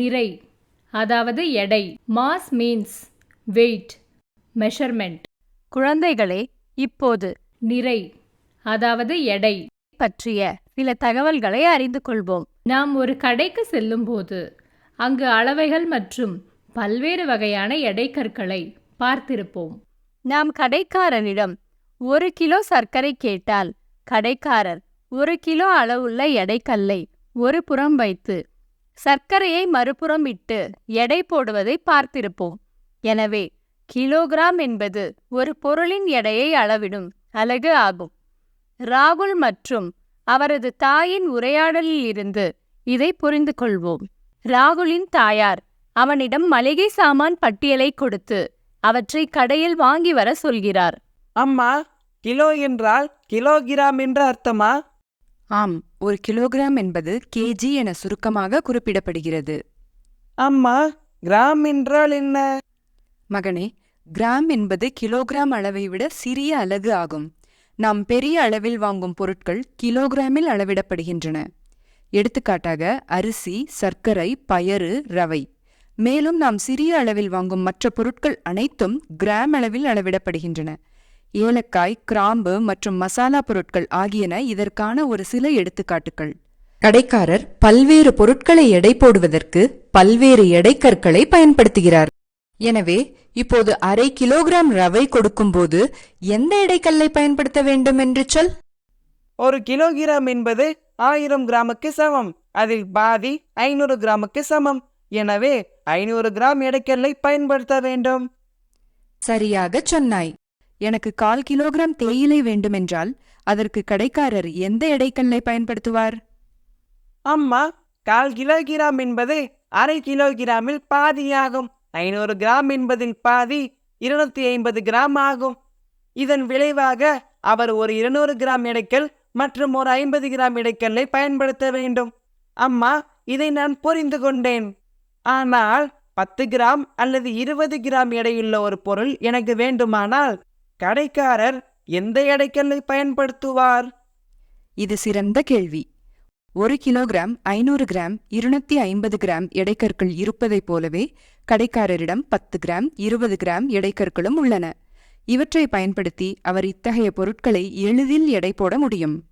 நிறை அதாவது எடை மாஸ் மீன்ஸ் வெயிட் மெஷர்மெண்ட் குழந்தைகளே இப்போது நிறை அதாவது எடை. பற்றிய சில தகவல்களை அறிந்து கொள்வோம். நாம் ஒரு கடைக்கு செல்லும்போது அங்கு அளவைகள் மற்றும் பல்வேறு வகையான எடைக்கற்களை பார்த்திருப்போம். நாம் கடைக்காரனிடம் ஒரு கிலோ சர்க்கரை கேட்டால் கடைக்காரர் ஒரு கிலோ அளவுள்ள எடைக்கல்லை ஒரு புறம் வைத்து சர்க்கரையை மறுபுறம் இட்டு எடை போடுவதை பார்த்திருப்போம். எனவே கிலோகிராம் என்பது ஒரு பொருளின் எடையை அளவிடும் அலகு ஆகும். ராகுல் மற்றும் அவரது தாயின் உரையாடலில் இருந்து இதை புரிந்து கொள்வோம். ராகுலின் தாயார் அவனிடம் மளிகை சாமான் பட்டியலை கொடுத்து அவற்றை கடையில் வாங்கி வர சொல்கிறார். அம்மா கிலோ என்றால் கிலோகிராம் என்று அர்த்தமா? ஆம் ஒரு கிலோகிராம் என்பது கேஜி என சுருக்கமாக குறிப்பிடப்படுகிறது. அம்மா கிராம் என்றால் என்ன? மகனே கிராம் என்பது கிலோகிராம் அளவை விட சிறிய அலகு ஆகும். நாம் பெரிய அளவில் வாங்கும் பொருட்கள் கிலோகிராமில் அளவிடப்படுகின்றன. எடுத்துக்காட்டாக அரிசி சர்க்கரை பயறு ரவை. மேலும் நாம் சிறிய அளவில் வாங்கும் மற்ற பொருட்கள் அனைத்தும் கிராம் அளவில் அளவிடப்படுகின்றன. ஏலக்காய் கிராம்பு மற்றும் மசாலா பொருட்கள் ஆகியன இதற்கான ஒரு சில எடுத்துக்காட்டுகள். கடைக்காரர் பல்வேறு பொருட்களை எடை போடுவதற்கு பல்வேறு எடைக்கற்களை பயன்படுத்துகிறார். எனவே இப்போது அரை கிலோகிராம் ரவை கொடுக்கும்போது எந்த எடைக்கல்லை பயன்படுத்த வேண்டும் என்று சொல்? ஒரு கிலோகிராம் என்பது ஆயிரம் கிராமுக்கு சமம். அதில் பாதி ஐநூறு கிராமுக்கு சமம். எனவே ஐநூறு கிராம் எடைக்கல்லை பயன்படுத்த வேண்டும். சரியாகச் சொன்னாய். எனக்கு கால் கிலோகிராம் தேயிலை வேண்டுமென்றால் அதற்கு கடைக்காரர் எந்த எடைக்கல்லை பயன்படுத்துவார்? அம்மா கால் கிலோகிராம் என்பது அரை கிலோகிராமில் பாதியாகும். ஐநூறு கிராம் என்பதில் பாதி இருநூத்தி ஐம்பது கிராம் ஆகும். இதன் விளைவாக அவர் ஒரு இருநூறு கிராம் எடைக்கல் மற்றும் ஒரு ஐம்பது கிராம் இடைக்கல்லை பயன்படுத்த வேண்டும். அம்மா இதை நான் புரிந்து கொண்டேன். ஆனால் பத்து கிராம் அல்லது இருபது கிராம் எடையுள்ள ஒரு பொருள் எனக்கு வேண்டுமானால் கடைக்காரர் எந்த எடைக்கல்லை பயன்படுத்துவார்? இது சிறந்த கேள்வி. ஒரு கிலோகிராம் ஐநூறு கிராம் இருநூத்தி ஐம்பது கிராம் எடைக்கற்கள் இருப்பதைப் போலவே கடைக்காரரிடம் பத்து கிராம் இருபது கிராம் எடைக்கற்களும் உள்ளன. இவற்றை பயன்படுத்தி அவர் இத்தகைய பொருட்களை எளிதில் எடை போட முடியும்.